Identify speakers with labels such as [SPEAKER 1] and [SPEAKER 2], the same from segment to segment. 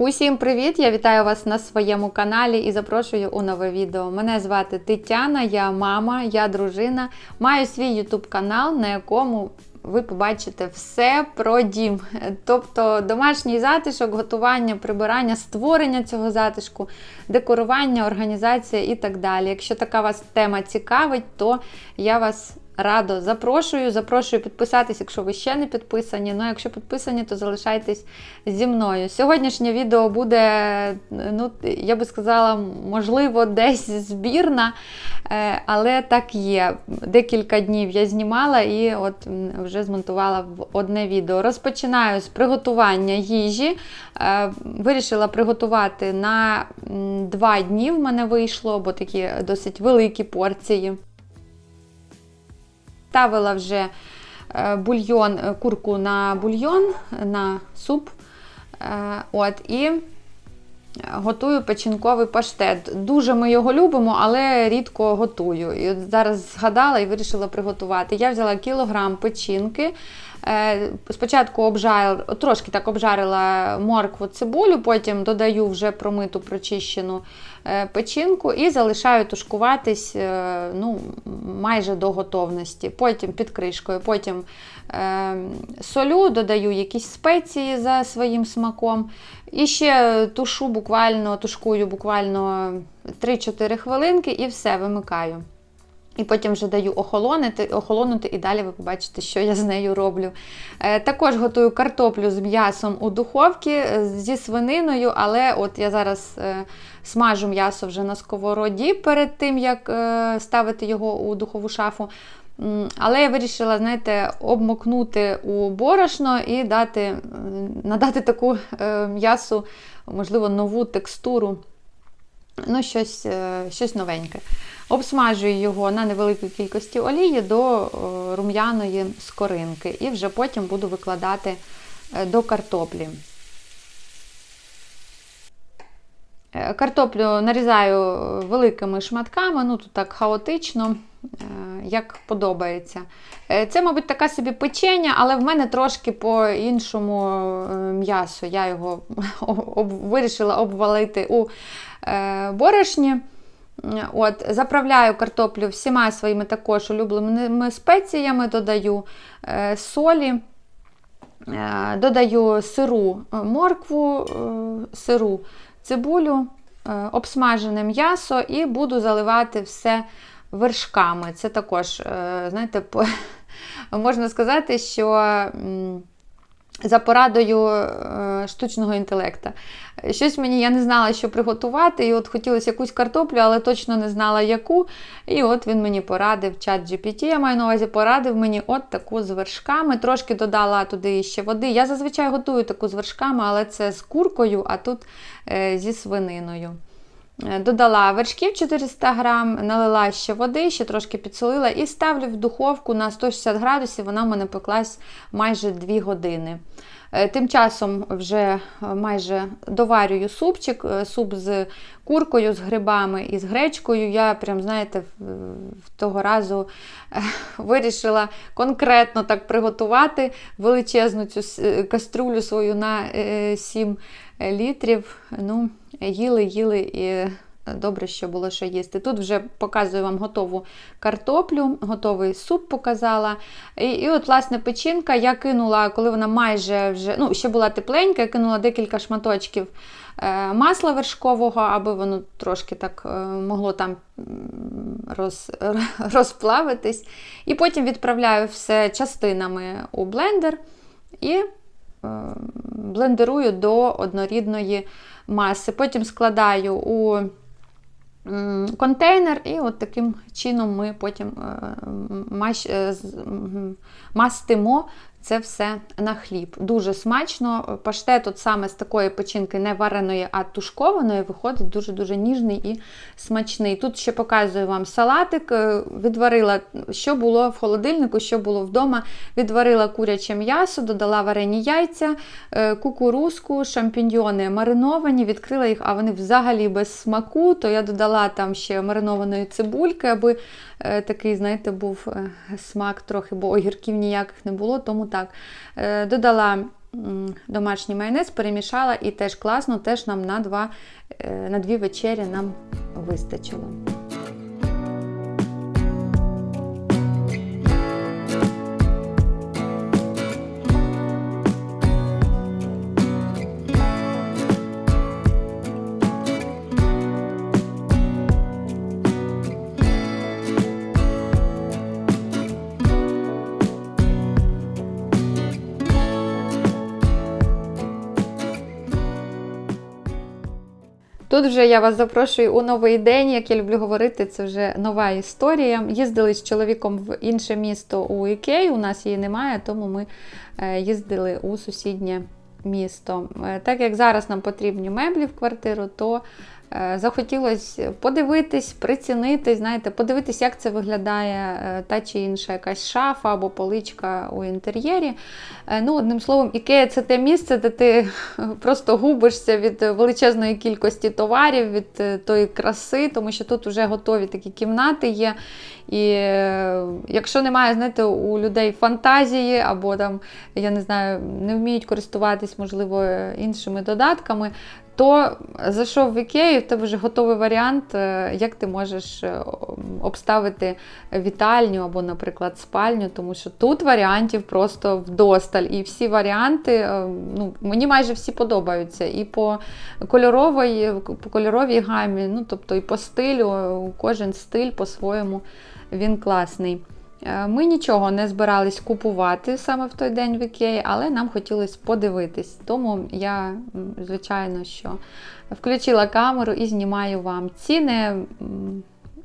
[SPEAKER 1] Усім привіт! Я вітаю вас на своєму каналі і запрошую у нове відео. Мене звати Тетяна, я мама, я дружина. Маю свій YouTube канал, на якому ви побачите все про дім. Тобто домашній затишок, готування, прибирання, створення цього затишку, декорування, організація і так далі. Якщо така вас тема цікавить, то я вас радо запрошую. Запрошую підписатись, якщо ви ще не підписані. Ну, якщо підписані, то залишайтесь зі мною. Сьогоднішнє відео буде, ну, я би сказала, можливо, десь збірна, е, але так є. Декілька днів я знімала і от вже змонтувала в одне відео. Розпочинаю з приготування їжі. Е, Вирішила приготувати на два дні. В мене вийшло, бо такі досить великі порції. Ставила вже е, бульйон, е, курку на бульйон, на суп. Е, От, і готую печінковий паштет. Дуже ми його любимо, але рідко готую. І от зараз згадала і вирішила приготувати. Я взяла кілограм печінки. Спочатку обжарила, трошки так обжарила моркву цибулю, потім додаю вже промиту прочищену печінку і залишаю тушкуватись е, ну, майже до готовності. Потім під кришкою, потім е, солю, додаю якісь спеції за своїм смаком. І ще тушу буквально, тушкую буквально 3-4 хвилинки і все вимикаю. І потім вже даю охолонити, охолонути, і далі ви побачите, що я з нею роблю. Е, також готую картоплю з м'ясом у духовці е, зі свининою, але от я зараз е, смажу м'ясо вже на сковороді перед тим, як ставити його у духову шафу. Але я вирішила, знаєте, обмокнути у борошно і дати, надати таку м'ясу, можливо, нову текстуру. Ну, щось, е, щось новеньке. Обсмажую його на невеликій кількості олії до е, рум'яної скоринки. І вже потім буду викладати е, до картоплі. Е, Картоплю нарізаю великими шматками, ну тут так хаотично, е, як подобається. Е, Це, мабуть, така собі печення, але в мене трошки по-іншому е, м'ясо. Я його об- вирішила обвалити у е, борошні. От, Заправляю картоплю всіма своїми також улюбленими спеціями, додаю е, солі, е, додаю сиру е, моркву, е, сиру цибулю, е, обсмажене м'ясо і буду заливати все вершками. Це також, е, знаєте, можна сказати, що. За порадою е, штучного інтелекта. Щось мені я не знала, що приготувати, і от хотілося якусь картоплю, але точно не знала яку. І от він мені порадив, чат GPT, я маю на увазі, порадив мені от таку з вершками. Трошки додала туди ще води. Я зазвичай готую таку з вершками, але це з куркою, а тут е, зі свининою. Е, Додала вершків 400 грам, налила ще води, ще трошки підсолила і ставлю в духовку на 160 градусів. Вона в мене пеклась майже 2 години. Е, Тим часом вже е, майже доварюю супчик, суп з куркою, з грибами і з гречкою. Я прям, знаєте, того разу вирішила конкретно так приготувати величезну цю каструлю свою на 7 літрів. Ну, їли, їли і добре, що було що їсти. Тут вже показую вам готову картоплю, готовий суп показала. І, і от, власне, печінка я кинула, коли вона майже вже ну, ще була тепленька, я кинула декілька шматочків е, масла вершкового, аби воно трошки так е, могло там роз, розплавитись. І потім відправляю все частинами у блендер і е, блендерую до однорідної маси. Потім складаю у контейнер, і от таким чином ми потім е, е, мастимо це все на хліб. Дуже смачно. Паштет от саме з такої печінки не вареної, а тушкованої, виходить дуже-дуже ніжний і смачний. Тут ще показую вам салатик. Е, Відварила, що було в холодильнику, що було вдома. Відварила куряче м'ясо, додала варені яйця, кукурузку, шампіньйони мариновані, відкрила їх, а вони взагалі без смаку. То я додала там ще маринованої цибульки, аби е, такий, знаєте, був е, смак трохи, бо огірків ніяких не було, тому так. Е, Додала домашній майонез, перемішала і теж класно, теж нам на, два, на дві вечері нам вистачило. Тут вже я вас запрошую у новий день, як я люблю говорити, це вже нова історія. Їздили з чоловіком в інше місто у Ікею, у нас її немає, тому ми е, їздили у сусіднє місто. Е, Так як зараз нам потрібні меблі в квартиру, то захотілося подивитись, прицінити, знаєте, подивитись, як це виглядає е, та чи інша якась шафа або поличка у інтер'єрі. Е, Ну, одним словом, Ікея це те місце, де ти просто губишся від величезної кількості товарів, від е, тої краси, тому що тут вже готові такі кімнати є. І е, якщо немає, знаєте, у людей фантазії, або там, я не знаю, не вміють користуватись, можливо, е, іншими додатками, то зайшов в Ікею, в тебе вже готовий варіант, е, як ти можеш е, обставити вітальню або, наприклад, спальню, тому що тут варіантів просто вдосталь. І всі варіанти, е, ну, мені майже всі подобаються. І по кольоровій, по кольоровій гамі, ну, тобто і по стилю, е, кожен стиль по-своєму він класний. Е, Ми нічого не збирались купувати саме в той день в Ікеї, але нам хотілося подивитись. Тому я, звичайно, що включила камеру і знімаю вам ціни.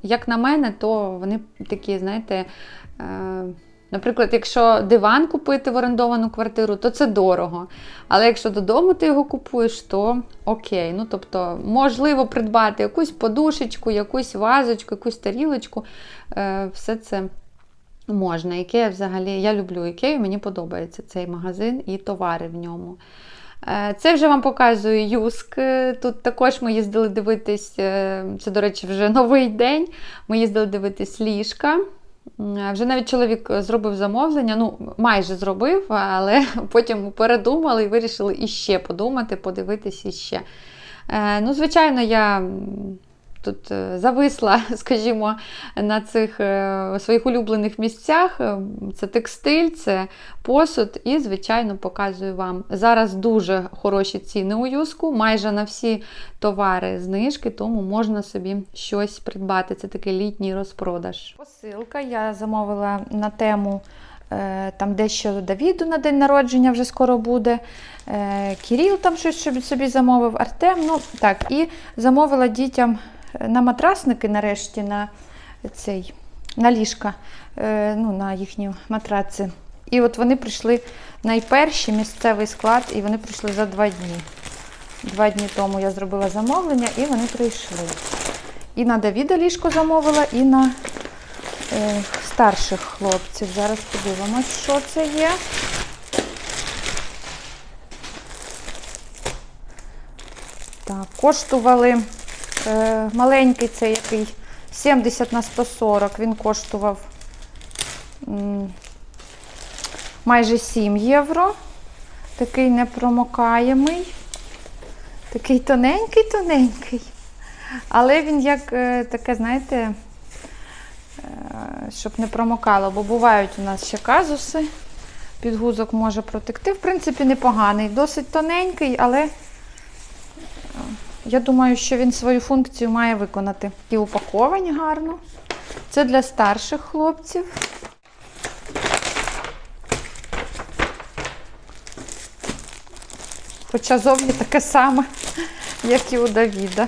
[SPEAKER 1] Як на мене, то вони такі, знаєте, е, наприклад, якщо диван купити в орендовану квартиру, то це дорого. Але якщо додому ти його купуєш, то окей. Ну, тобто, можливо придбати якусь подушечку, якусь вазочку, якусь тарілочку. Е, Все це можна. Ікея взагалі, я люблю Ікею, мені подобається цей магазин і товари в ньому. Е, Це вже вам показую Юск. Е, Тут також ми їздили дивитись, е, це, до речі, вже новий день. Ми їздили дивитись ліжка. Вже навіть чоловік зробив замовлення, ну майже зробив, але потім передумали і вирішили іще подумати, подивитись іще. Ну, звичайно, я тут е, зависла, скажімо, на цих е, своїх улюблених місцях. Е, Це текстиль, це посуд, і, звичайно, показую вам. Зараз дуже хороші ціни у юску, майже на всі товари знижки, тому можна собі щось придбати. Це такий літній розпродаж. Посилка я замовила на тему. Там дещо Давіду на день народження вже скоро буде. Кіріл там щось собі- замовив, Артем. Ну так, і замовила дітям на матрасники нарешті на цей на ліжка, е, ну, на їхні матраци. І от вони прийшли найперші місцевий склад, і вони прийшли за два дні. Два дні тому я зробила замовлення, і вони прийшли. І на Давіда ліжко замовила, і на е, старших хлопців. Зараз подивимось, що це є. Так, коштували маленький цей який 70 на 140, він коштував майже 7 євро. Такий непромокаємий. Такий тоненький-тоненький. Але він як е, таке, знаєте, е, щоб не промокало, бо бувають у нас ще казуси. Підгузок може протекти. В принципі, непоганий, досить тоненький, але е, я думаю, що він свою функцію має виконати. І упаковані гарно. Це для старших хлопців. Хоча зовні таке саме, як і у Давіда.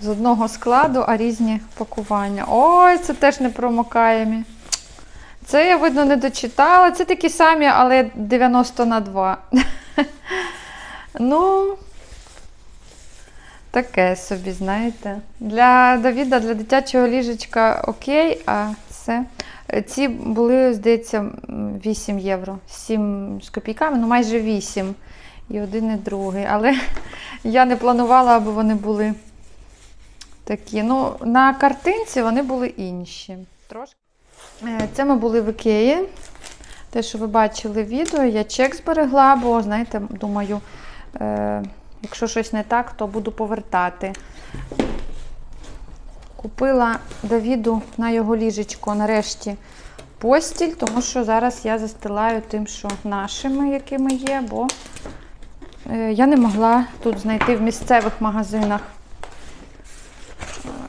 [SPEAKER 1] З одного складу, а різні пакування. Ой, це теж непромокаємі. Це я, видно, не дочитала. Це такі самі, але 90 на 2. Ну, таке собі, знаєте. Для Давіда, для дитячого ліжечка окей, а це. Ці були, здається, 8 євро. 7 з копійками, ну майже 8. І один, і другий. Але я не планувала, аби вони були такі. Ну, на картинці вони були інші. Е, Це ми були в Ікеї. Те, що ви бачили відео, я чек зберегла, бо, знаєте, думаю, е, якщо щось не так, то буду повертати. Купила Давіду на його ліжечко нарешті постіль, тому що зараз я застилаю тим, що нашими, якими є, бо е, я не могла тут знайти в місцевих магазинах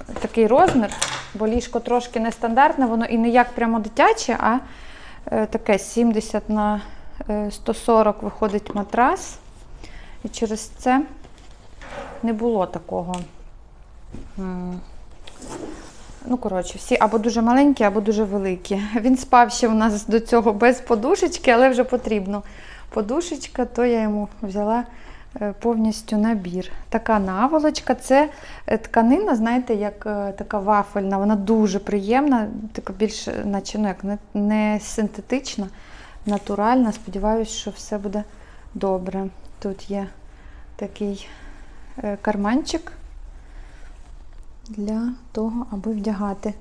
[SPEAKER 1] е, такий розмір, бо ліжко трошки нестандартне, воно і не як прямо дитяче, а е, таке 70 на е, 140 виходить матрас. І через це не було такого. Ну, коротше, всі або дуже маленькі, або дуже великі. Він спав ще у нас до цього без подушечки, але вже потрібно подушечка, то я йому взяла е, повністю набір. Така наволочка, це е, тканина, знаєте, як е, така вафельна, вона дуже приємна, така більш, наче ну, як не, синтетична, натуральна. Сподіваюсь, що все буде добре. Тут є такий е, карманчик для того, аби вдягати.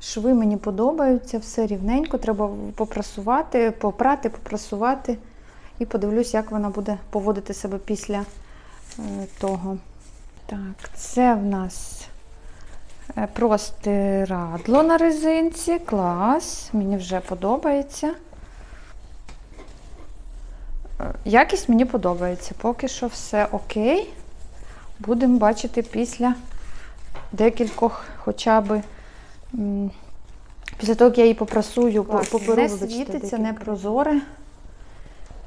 [SPEAKER 1] Шви мені подобаються, все рівненько, треба попрасувати, попрати, попрасувати. І подивлюсь, як вона буде поводити себе після е, того. Так, це в нас е, простирадло на резинці. Клас, мені вже подобається. Е, Якість мені подобається. Поки що все окей. Будемо бачити після декількох хоча б. Після того, як я її попрасую, поперу,
[SPEAKER 2] Не світиться,
[SPEAKER 1] не прозоре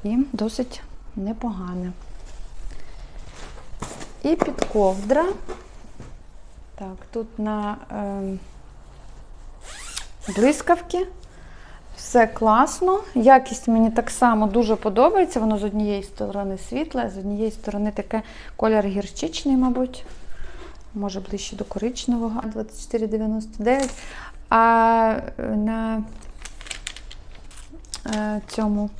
[SPEAKER 1] і досить непогане. І під ковдра. Так, тут на ем, блискавки. Все класно. Якість мені так само дуже подобається. Воно з однієї сторони світле, з однієї сторони таке колір гірчичний, мабуть. Може ближче до коричневого. 24,99. А е, на е, цьому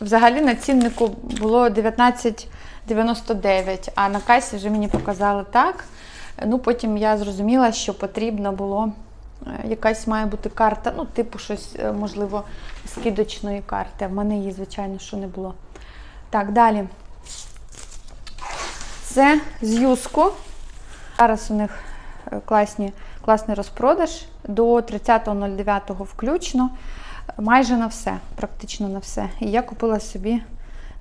[SPEAKER 1] взагалі на ціннику було 19,99, а на касі вже мені показали так. Ну, потім я зрозуміла, що потрібно було якась має бути карта, ну, типу щось, е, можливо, скидочної карти. В мене її, звичайно, що не було. Так, далі. Це з юску. Зараз у них е, класні, класний розпродаж до 30.09 включно. Майже на все, практично на все. І я купила собі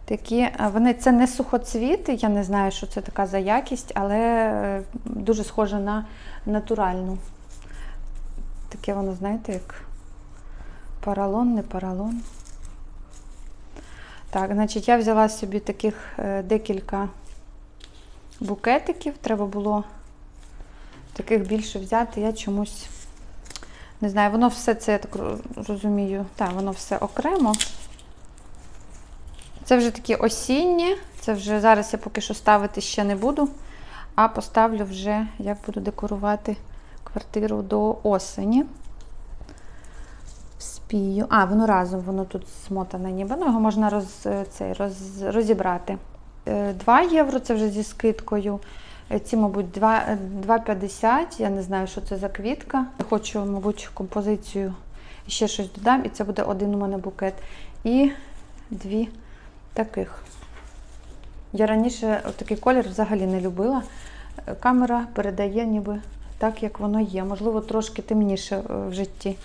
[SPEAKER 1] такі. е, Вони це не сухоцвіти, я не знаю, що це така за якість, але е, дуже схоже на натуральну. Таке воно, знаєте, як паралон, не паралон. Так, значить, я взяла собі таких е, декілька букетиків. Треба було таких більше взяти. Я чомусь не знаю, воно все це, я так розумію, так, воно все окремо. Це вже такі осінні, це вже зараз я поки що ставити ще не буду, а поставлю вже, як буду декорувати квартиру до осені. Спію. А, воно разом, воно тут смотане ніби. Ну, його можна роз, цей, роз, розібрати. Е, 2 євро це вже зі скидкою. Е, Ці, мабуть, 2 е, 2,50. Я не знаю, що це за квітка. Хочу, мабуть, композицію ще щось додам, і це буде один у мене букет. І дві таких. Я раніше такий колір взагалі не любила. Е, Камера передає ніби так, як воно є. Можливо, трошки темніше е, в житті.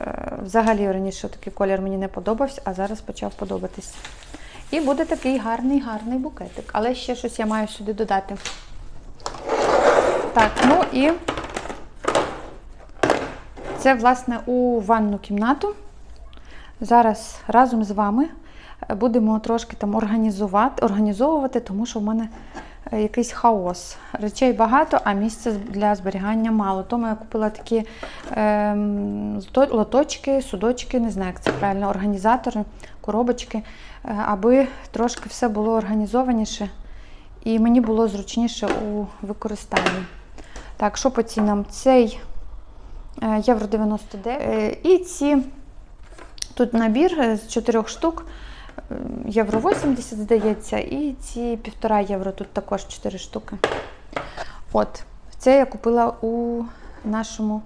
[SPEAKER 1] Е, Взагалі раніше такий колір мені не подобався, а зараз почав подобатись. І буде такий гарний, гарний букетик. Але ще щось я маю сюди додати. Так, ну і це, власне, у ванну кімнату. Зараз разом з вами будемо трошки там організувати, організовувати, тому що в мене якийсь хаос. Речей багато, а місця для зберігання мало. Тому я купила такі ем, лоточки, судочки, не знаю, як це правильно, організатори, коробочки, е, аби трошки все було організованіше і мені було зручніше у використанні. Так, що по цінам? Цей е, євро 99. Е, І ці тут набір е, з 4 штук. Е, Євро 80, здається, і ці півтора євро тут також 4 штуки. От, це я купила у нашому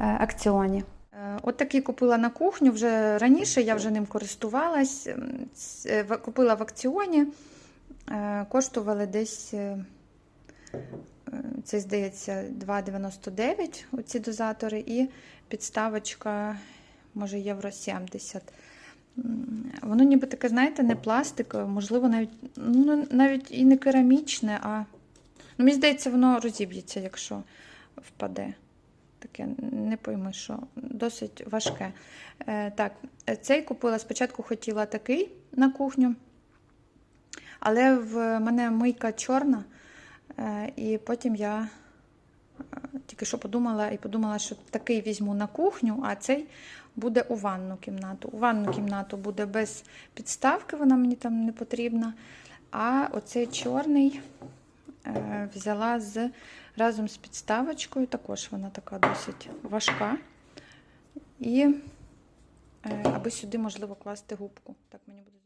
[SPEAKER 1] е, акціоні. Е, Е, От такий купила на кухню вже раніше, я вже ним користувалась. В- Купила в акціоні, Е, коштували десь, е, е, це здається, 2,99 оці дозатори, і підставочка, може, євро 70. Воно ніби таке, знаєте, не пластикове, можливо, навіть, ну, навіть і не керамічне, а ну, мені здається, воно розіб'ється, якщо впаде. Таке не пойми, що досить важке. Е, так, цей купила. Спочатку хотіла такий на кухню, але в мене мийка чорна, е, і потім я тільки що подумала і подумала, що такий візьму на кухню, а цей буде у ванну кімнату. У ванну кімнату буде без підставки, вона мені там не потрібна. А оцей чорний е, взяла з, разом з підставочкою. Також вона така досить важка. І е, аби сюди можливо класти губку. Так мені буде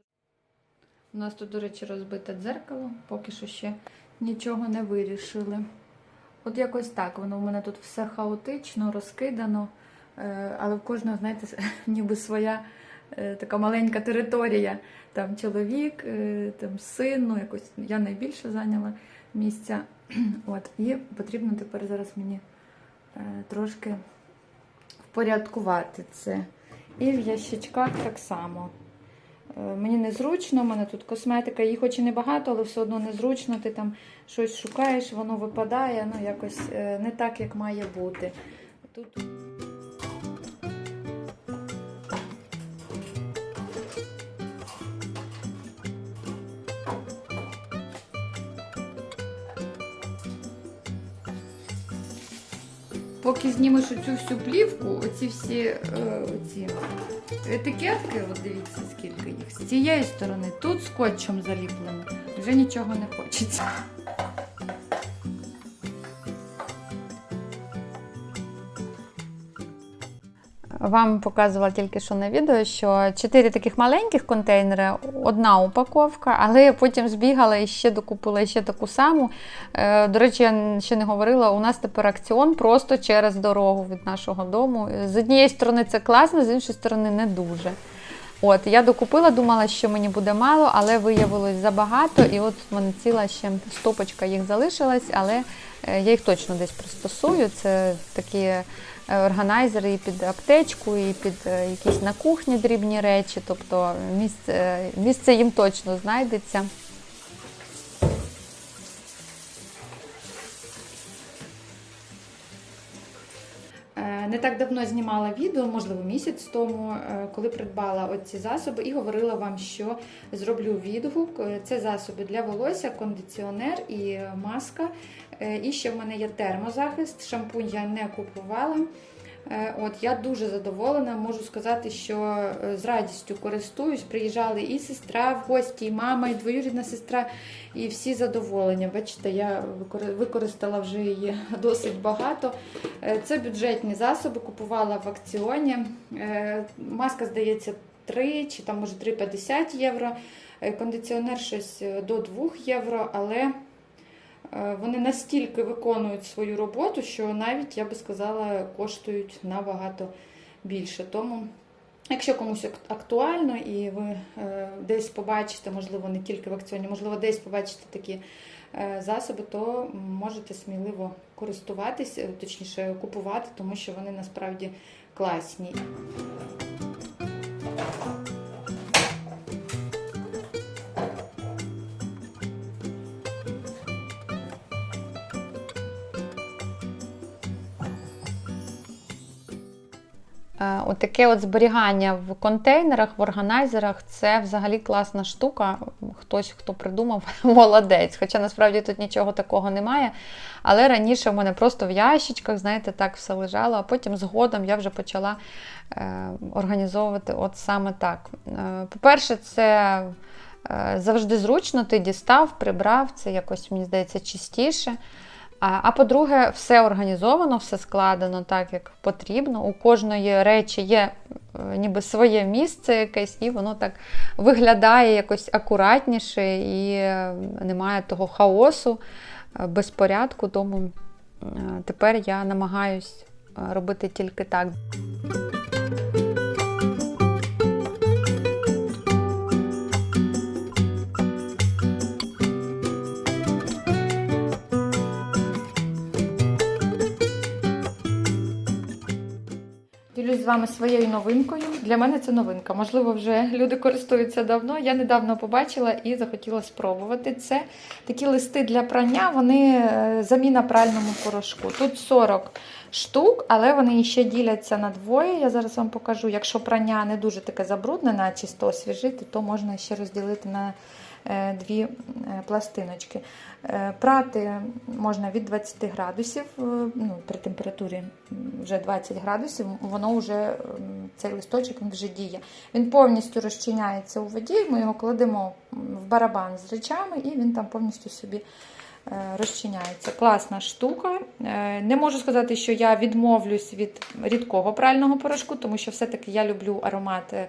[SPEAKER 1] У нас тут, до речі, розбите дзеркало, поки що ще нічого не вирішили. От якось так, воно в мене тут все хаотично, розкидано, е, але в кожного, знаєте, ніби своя е, така маленька територія. Там чоловік, е, там син, ну якось я найбільше зайняла місця. От, і потрібно тепер зараз мені трошки впорядкувати це. І в ящичках так само. Е, Мені незручно, в мене тут косметика, її хоч і небагато, але все одно незручно. Ти там щось шукаєш, воно випадає, ну якось е, не так, як має бути. Тут знімеш оцю всю плівку, оці всі е, оці етикетки, от дивіться, скільки їх. З цієї сторони тут скотчем заліплено. Вже нічого не хочеться. Вам показувала тільки що на відео, що чотири таких маленьких контейнери, одна упаковка, але я потім збігала і ще докупила ще таку саму. Е, До речі, я ще не говорила, у нас тепер акціон просто через дорогу від нашого дому. З однієї сторони це класно, з іншої сторони не дуже. От, я докупила, думала, що мені буде мало, але виявилось забагато. І от в мене ціла ще стопочка їх залишилась, але е, я їх точно десь пристосую. Це такі е, органайзери і під аптечку, і під е, якісь на кухні дрібні речі. Тобто місце, місце їм точно знайдеться. Не так давно знімала відео, можливо, місяць тому, е, коли придбала оці засоби і говорила вам, що зроблю відгук. Е, Це засоби для волосся, кондиціонер і маска. Е, І ще в мене є термозахист. Шампунь я не купувала. Е, От я дуже задоволена. Можу сказати, що е, з радістю користуюсь. Приїжджали і сестра в гості, і мама, і двоюрідна сестра, і всі задоволені. Бачите, я використала вже її досить багато. Е, Це бюджетні засоби, купувала в акціоні. Маска, здається, 3 чи там може 3,50 євро. Кондиціонер щось до 2 євро, але вони настільки виконують свою роботу, що навіть, я би сказала, коштують набагато більше. Тому, якщо комусь актуально і ви е, десь побачите, можливо, не тільки в акціоні, можливо, десь побачите такі е, засоби, то можете сміливо користуватись, е, точніше купувати, тому що вони насправді класні. Е, От зберігання в контейнерах, в органайзерах це взагалі класна штука. Хтось, хто придумав, молодець. Хоча насправді тут нічого такого немає. Але раніше в мене просто в ящичках, знаєте, так все лежало, а потім згодом я вже почала е, організовувати от саме так. Е, По-перше, це е, завжди зручно, ти дістав, прибрав, це якось, мені здається, чистіше. А, а по-друге, все організовано, все складено так, як потрібно. У кожної речі є е, ніби своє місце якесь, і воно так виглядає якось акуратніше і е, немає того хаосу, е, безпорядку. Тому тепер я намагаюсь робити тільки так.
[SPEAKER 2] З вами своєю новинкою. Для мене це новинка. Можливо, вже люди користуються давно. Я недавно побачила і захотіла спробувати. Це такі листи для прання, вони е, заміна пральному порошку. Тут 40 штук, але вони ще діляться на двоє. Я зараз вам покажу. Якщо прання не дуже таке забруднене, а чисто освіжити, то можна ще розділити на дві е, пластиночки. Е, Прати можна від 20 градусів, е, ну, при температурі вже 20 градусів, воно вже цей листочок він вже діє. Він повністю розчиняється у воді. Ми його кладемо в барабан з речами, і він там повністю собі е, розчиняється. Класна штука. Е, Не можу сказати, що я відмовлюсь від рідкого прального порошку, тому що все-таки я люблю аромат е,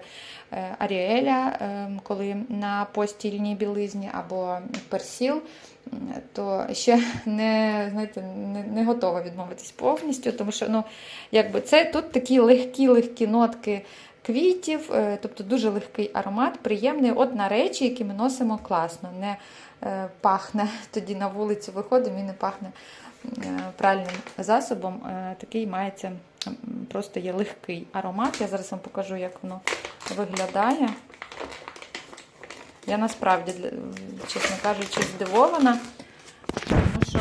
[SPEAKER 2] Аріеля, е, коли на постільній білизні або персіл, то ще не, знаєте, не, не готова відмовитись повністю, тому що ну, якби це тут такі легкі-легкі нотки квітів, е, тобто дуже легкий аромат, приємний. От на речі, які ми носимо класно. Не е, пахне тоді на вулицю виходимо і не пахне е, пральним засобом. Е, Такий мається просто є легкий аромат. Я зараз вам покажу, як воно виглядає. Я насправді, чесно кажучи, здивована, тому що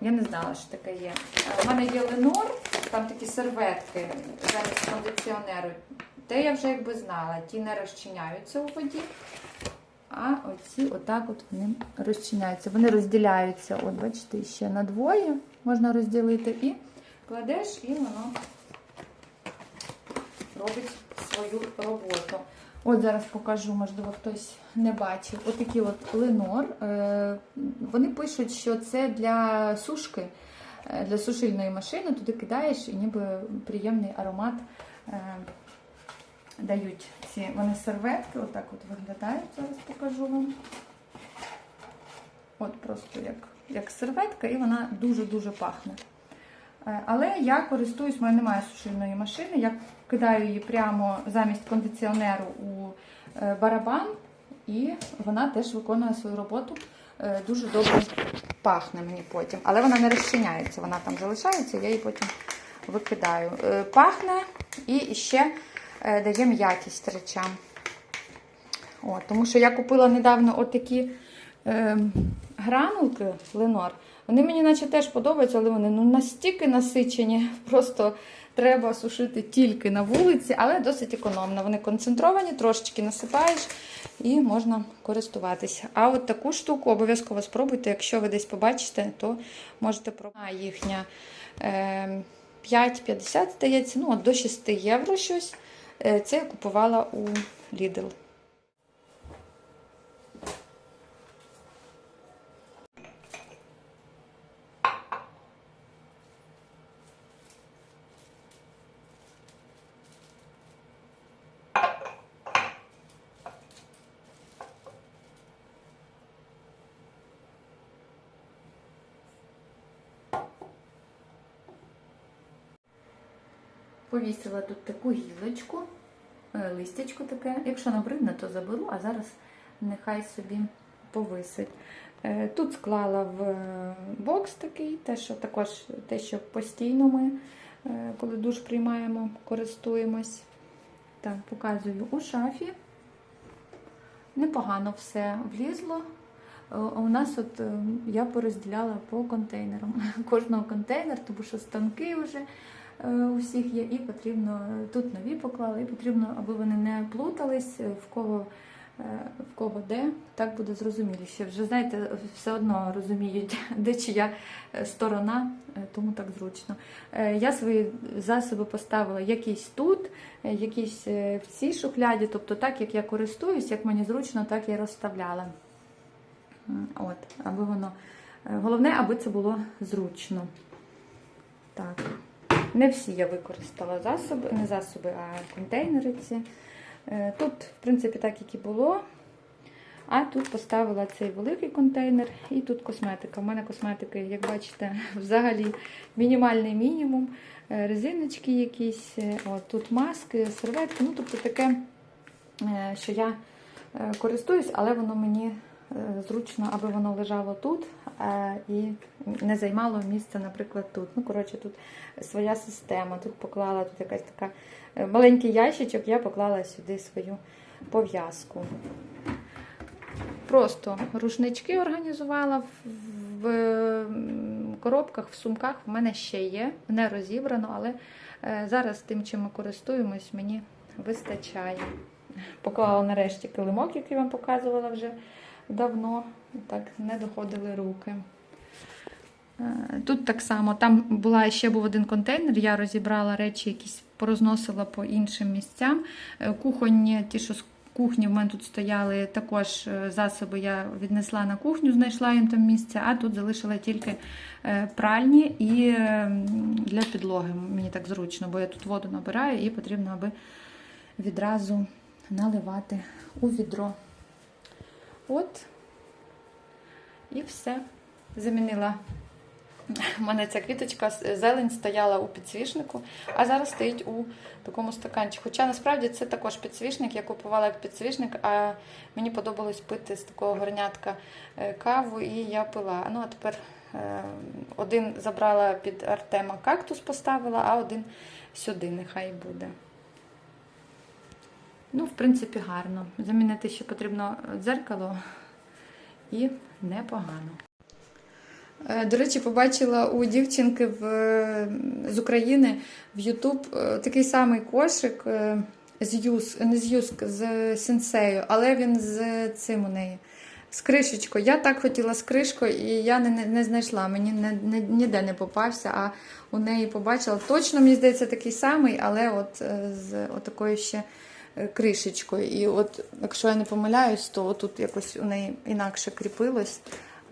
[SPEAKER 2] я не знала, що таке є. Е, У мене є Ленор, там такі серветки замість кондиціонеру. Те я вже якби знала, ті не розчиняються у воді. А оці отак от вони розчиняються. Вони розділяються, от бачите, ще на двоє можна розділити і кладеш, і воно робить свою роботу. От зараз покажу, можливо, хтось не бачив. Отакі от Ленор. Е, Вони пишуть, що це для сушки, е, для сушильної машини. Туди кидаєш і ніби приємний аромат е, дають ці вони серветки. Отак от виглядають. Зараз покажу вам. От просто як, як серветка, і вона дуже-дуже пахне. Е, Але я користуюсь, в мене немає сушильної машини. Я кидаю її прямо замість кондиціонеру у е, барабан, і вона теж виконує свою роботу. Е, Дуже добре пахне мені потім. Але вона не розчиняється, вона там залишається, я її потім викидаю. Пахне і ще дає м'якість речам. От, тому що я купила недавно отакі е, гранулки Ленор. Вони мені наче теж подобаються, але вони ну, настільки насичені, просто треба сушити тільки на вулиці, але досить економно. Вони концентровані, трошечки насипаєш і можна користуватися. А от таку штуку обов'язково спробуйте. Якщо ви десь побачите, то можете пробувати. Їхня е, 5,50, здається, ну от до 6 євро щось. Е, Це я купувала у Lidl. Повісила тут таку гілочку, е, листячко таке. Якщо набридне, то заберу, а зараз нехай собі повисить. Е, Тут склала в е, бокс такий, те, що також те, що постійно ми, коли душ приймаємо, користуємось. Так, показую у шафі. Непогано все влізло. У нас от я порозділяла по контейнерам. Кожного контейнер, тому що станки вже у всіх є, і потрібно е, тут нові поклали, і потрібно, аби вони не плутались, е, в кого, е, в кого де, так буде зрозуміліше. Вже знаєте, все одно розуміють, де чия е, сторона, е, тому так зручно. Е, Я свої засоби поставила якісь тут, е, якісь е, в цій шухляді, тобто так, як я користуюсь, як мені зручно, так я розставляла. От, аби воно. е, Головне, аби це було зручно. Так. Не всі я використала засоби, не засоби, а контейнери ці. Е, Тут, в принципі, так, як і було. А тут поставила цей великий контейнер і тут косметика. У мене косметики, як бачите, взагалі мінімальний мінімум. Е, Резиночки якісь, е, от, тут маски, серветки. Ну, тобто таке, що я користуюсь, але воно мені зручно, аби воно лежало тут, і не займало місця, наприклад, тут. Ну, коротше, тут своя система. Тут поклала тут якась така е, маленький ящичок, я поклала сюди свою пов'язку. Просто рушнички організувала в, м, коробках, в сумках в мене ще є, не розібрано, але е, зараз тим, чим ми користуємось, мені вистачає. Поклала нарешті килимок, який вам показувала вже давно. Так не доходили руки. Е, Тут так само, там була ще був один контейнер, я розібрала речі, якісь порозносила по іншим місцям. Е, Кухонні, ті, що з кухні в мене тут стояли, також е, засоби я віднесла на кухню, знайшла їм там місце, а тут залишила тільки пральні і для підлоги. Мені так зручно, бо я тут воду набираю і потрібно, аби відразу наливати у відро. От. І все. Замінила. У мене ця квіточка зелень стояла у підсвічнику, а зараз стоїть у такому стаканчику. Хоча насправді це також підсвічник. Я купувала як підсвічник, а мені подобалось пити з такого горнятка е, каву, і я пила. Ну а тепер е, один забрала під Артема кактус, поставила, а один сюди нехай буде. Ну, в принципі, гарно. Замінити ще потрібно дзеркало і непогано. Е, До речі, побачила у дівчинки в, з України в Ютуб е, такий самий кошик е, з юз, не з юск, з сенсею, але він з цим у неї. З кришечкою. Я так хотіла з кришкою, і я не, не, не знайшла. Мені не, не, ніде не попався, а у неї побачила. Точно, мені здається, такий самий, але от з отакою ще кришечкою. І от, якщо я не помиляюсь, то тут якось у неї інакше кріпилось.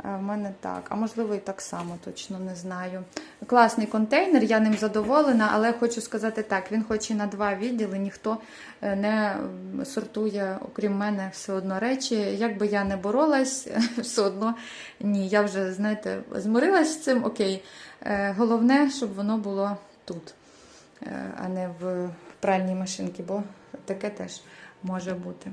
[SPEAKER 2] А в мене так, а можливо і так само, точно не знаю. Класний контейнер, я ним задоволена, але хочу сказати так: він хоч і на два відділи, ніхто е, не сортує, окрім мене, все одно речі. Як би я не боролась, все одно ні. Я вже, знаєте, змирилась з цим, окей. Е, Головне, щоб воно було тут, е, а не в пральній машинці, бо таке теж може бути.